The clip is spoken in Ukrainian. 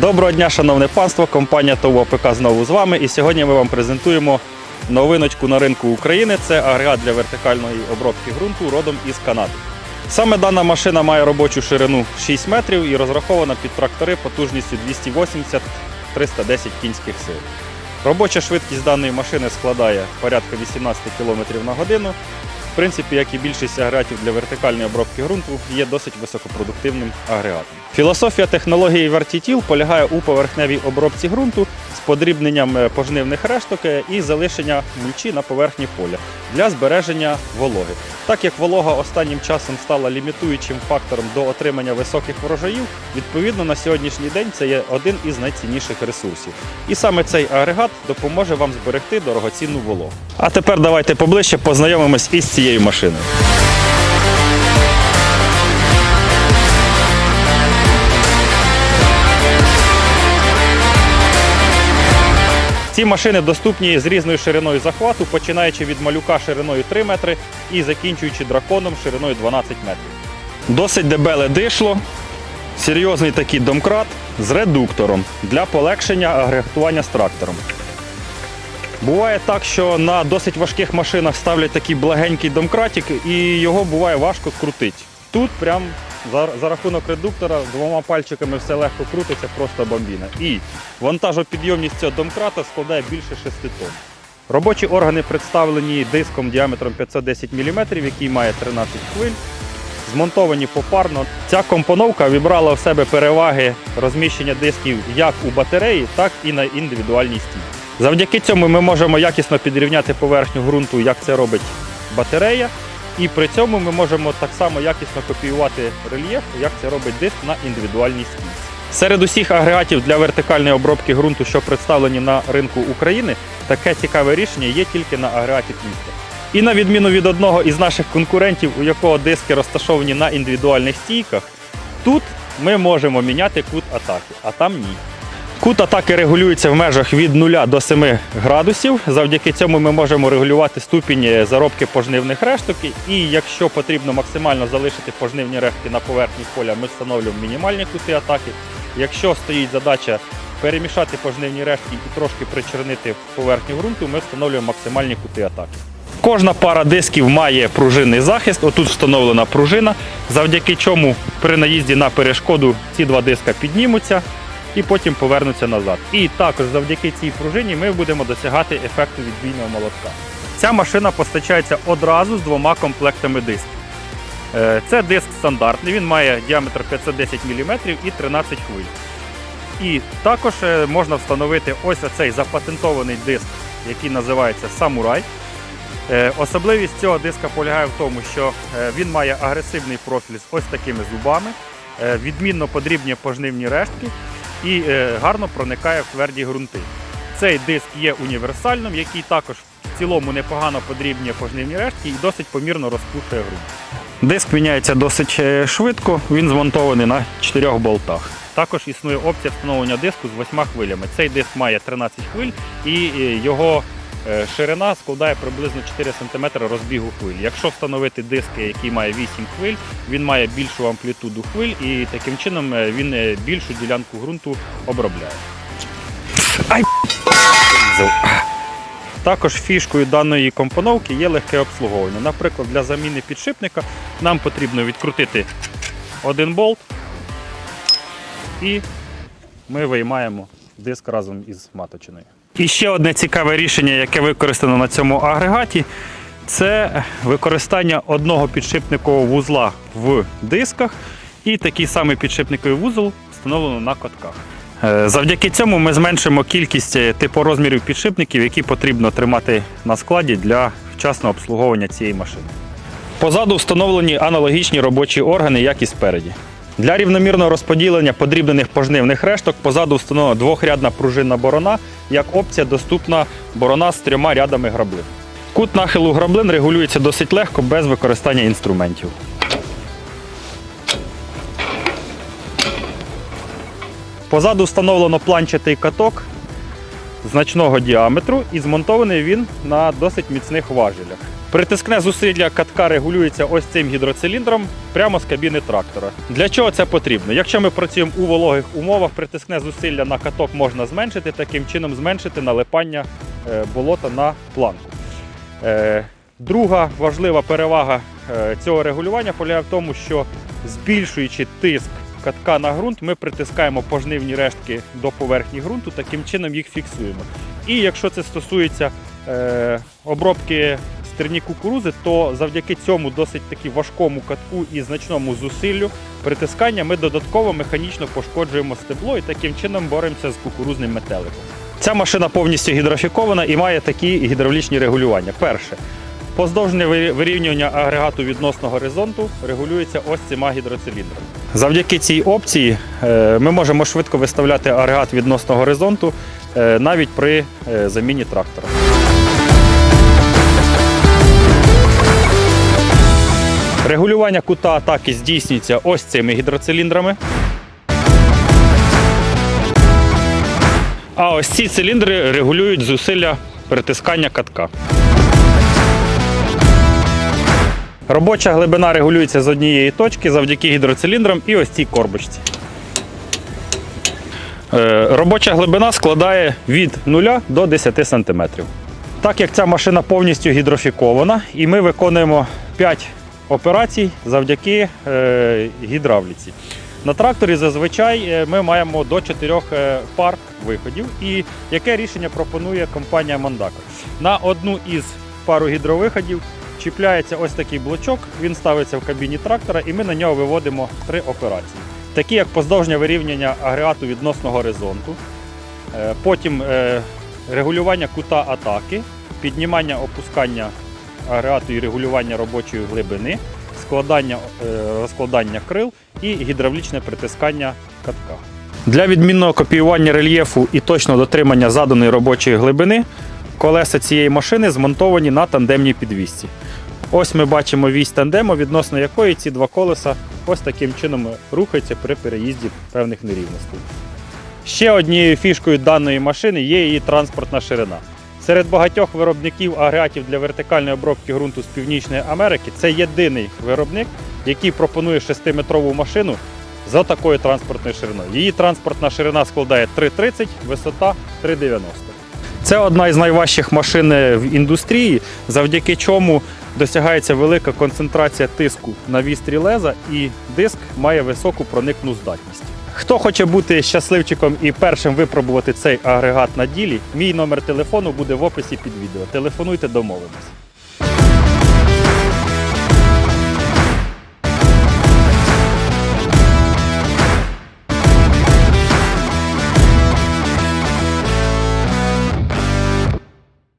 Доброго дня, шановне панство! Компанія ТОВ АПК знову з вами. І сьогодні ми вам презентуємо новиночку на ринку України. Це агрегат для вертикальної обробки ґрунту родом із Канади. Саме дана машина має робочу ширину 6 метрів і розрахована під трактори потужністю 280-310 кінських сил. Робоча швидкість даної машини складає порядка 18 км на годину. Принципі, як і більшість агрегатів для вертикальної обробки ґрунту, є досить високопродуктивним агрегатом. Філософія технології VertiTill полягає у поверхневій обробці ґрунту подрібненням е, пожнивних решток е, і залишення мульчі на поверхні поля для збереження вологи. Так як волога останнім часом стала лімітуючим фактором до отримання високих врожаїв, відповідно на сьогоднішній день це є один із найцінніших ресурсів. І саме цей агрегат допоможе вам зберегти дорогоцінну вологу. А тепер давайте поближче познайомимось із цією машиною. Ці машини доступні з різною шириною захвату, починаючи від малюка шириною 3 метри і закінчуючи драконом шириною 12 метрів. Досить дебеле дишло, серйозний такий домкрат з редуктором для полегшення агрегатування з трактором. Буває так, що на досить важких машинах ставлять такий благенький домкратик і його буває важко крутити. Тут прям за, за рахунок редуктора двома пальчиками все легко крутиться, просто бомбіна. І вантажопідйомність цього домкрата складає більше 6 тонн. Робочі органи представлені диском діаметром 510 мм, який має 13 хвиль. Змонтовані попарно. Ця компоновка вібрала в себе переваги розміщення дисків як у батареї, так і на індивідуальній стіні. Завдяки цьому ми можемо якісно підрівняти поверхню ґрунту, як це робить батарея. І при цьому ми можемо так само якісно копіювати рельєф, як це робить диск на індивідуальній стінці. Серед усіх агрегатів для вертикальної обробки ґрунту, що представлені на ринку України, таке цікаве рішення є тільки на агрегаті Twister. І на відміну від одного із наших конкурентів, у якого диски розташовані на індивідуальних стійках, тут ми можемо міняти кут атаки, а там ні. Кут атаки регулюється в межах від 0 до 7 градусів. Завдяки цьому ми можемо регулювати ступінь заробки пожнивних решток. І якщо потрібно максимально залишити пожнивні рештки на поверхні поля, ми встановлюємо мінімальні кути атаки. Якщо стоїть задача перемішати пожнивні рештки і трошки причернити поверхню ґрунту, ми встановлюємо максимальні кути атаки. Кожна пара дисків має пружинний захист. Отут встановлена пружина, завдяки чому при наїзді на перешкоду ці два диска піднімуться і потім повернуться назад. І також завдяки цій пружині ми будемо досягати ефекту відбійного молотка. Ця машина постачається одразу з двома комплектами дисків. Е, Це диск стандартний, він має діаметр 510 мм і 13 хвиль. І також е, можна встановити ось оцей запатентований диск, який називається Самурай. Е, Особливість цього диска полягає в тому, що він має агресивний профіль з ось такими зубами, відмінно подрібнює пожнивні рештки і е, гарно проникає в тверді ґрунти. Цей диск є універсальним, який також в цілому непогано подрібнює пожнивні рештки і досить помірно розпушує ґрунт. Диск міняється досить е, швидко, він змонтований на 4 болтах. Також існує опція встановлення диску з 8 хвилями. Цей диск має 13 хвиль і е, його ширина складає приблизно 4 см розбігу хвиль. Якщо встановити диск, який має 8 хвиль, він має більшу амплітуду хвиль і таким чином е, він е, більшу ділянку ґрунту обробляє. Ай! Також фішкою даної компоновки є легке обслуговування. Наприклад, для заміни підшипника нам потрібно відкрутити один болт і ми виймаємо диск разом із маточиною. І ще одне цікаве рішення, яке використано на цьому агрегаті, це використання одного підшипникового вузла в дисках і такий самий підшипниковий вузол встановлено на котках. Е, Завдяки цьому ми зменшимо кількість е, типорозмірів підшипників, які потрібно тримати на складі для вчасного обслуговування цієї машини. Позаду встановлені аналогічні робочі органи, як і спереді. Для рівномірного розподілення подрібнених пожнивних решток позаду встановлена двохрядна пружинна борона. Як опція доступна борона з трьома рядами граблин. Кут нахилу граблин регулюється досить легко без використання інструментів. Позаду встановлено планчатий каток значного діаметру і змонтований він на досить міцних важелях. Притискне зусилля катка регулюється ось цим гідроциліндром прямо з кабіни трактора. Для чого це потрібно? Якщо ми працюємо у вологих умовах, притискне зусилля на каток можна зменшити, таким чином зменшити налипання е, болота на планку. Е, Друга важлива перевага е, цього регулювання полягає в тому, що збільшуючи тиск катка на ґрунт, ми притискаємо пожнивні рештки до поверхні ґрунту, таким чином їх фіксуємо. І якщо це стосується е, обробки стерні кукурузи, то завдяки цьому досить таки важкому катку і значному зусиллю притискання ми додатково механічно пошкоджуємо стебло і таким чином боремося з кукурузним метеликом. Ця машина повністю гідрофікована і має такі гідравлічні регулювання. Перше, Поздовжне вирівнювання агрегату відносно горизонту регулюється ось цими гідроциліндрами. Завдяки цій опції е, ми можемо швидко виставляти агрегат відносно горизонту е, навіть при е, заміні трактора. Регулювання кута атаки здійснюється ось цими гідроциліндрами. А ось ці циліндри регулюють зусилля притискання катка. Робоча глибина регулюється з однієї точки завдяки гідроциліндрам і ось цій корбочці. Е, Робоча глибина складає від 0 до 10 см. Так як ця машина повністю гідрофікована, і ми виконуємо 5 операцій завдяки е, гідравліці. На тракторі зазвичай е, ми маємо до 4 пар виходів. І яке рішення пропонує компанія Mondako? На одну із пару гідровиходів чіпляється ось такий блочок, він ставиться в кабіні трактора, і ми на нього виводимо три операції. Такі як поздовжнє вирівняння агрегату відносно горизонту, е, потім е, регулювання кута атаки, піднімання опускання агрегату і регулювання робочої глибини, складання, е, розкладання крил і гідравлічне притискання катка. Для відмінного копіювання рельєфу і точного дотримання заданої робочої глибини колеса цієї машини змонтовані на тандемній підвісці. Ось ми бачимо вісь тандему, відносно якої ці два колеса ось таким чином рухаються при переїзді певних нерівностей. Ще однією фішкою даної машини є її транспортна ширина. Серед багатьох виробників агрегатів для вертикальної обробки ґрунту з Північної Америки це єдиний виробник, який пропонує 6-метрову машину за такою транспортною шириною. Її транспортна ширина складає 3,30, висота 3,90. Це одна із найважчих машин в індустрії, завдяки чому досягається велика концентрація тиску на вістрі леза, і диск має високу проникну здатність. Хто хоче бути щасливчиком і першим випробувати цей агрегат на ділі, мій номер телефону буде в описі під відео. Телефонуйте, домовимось.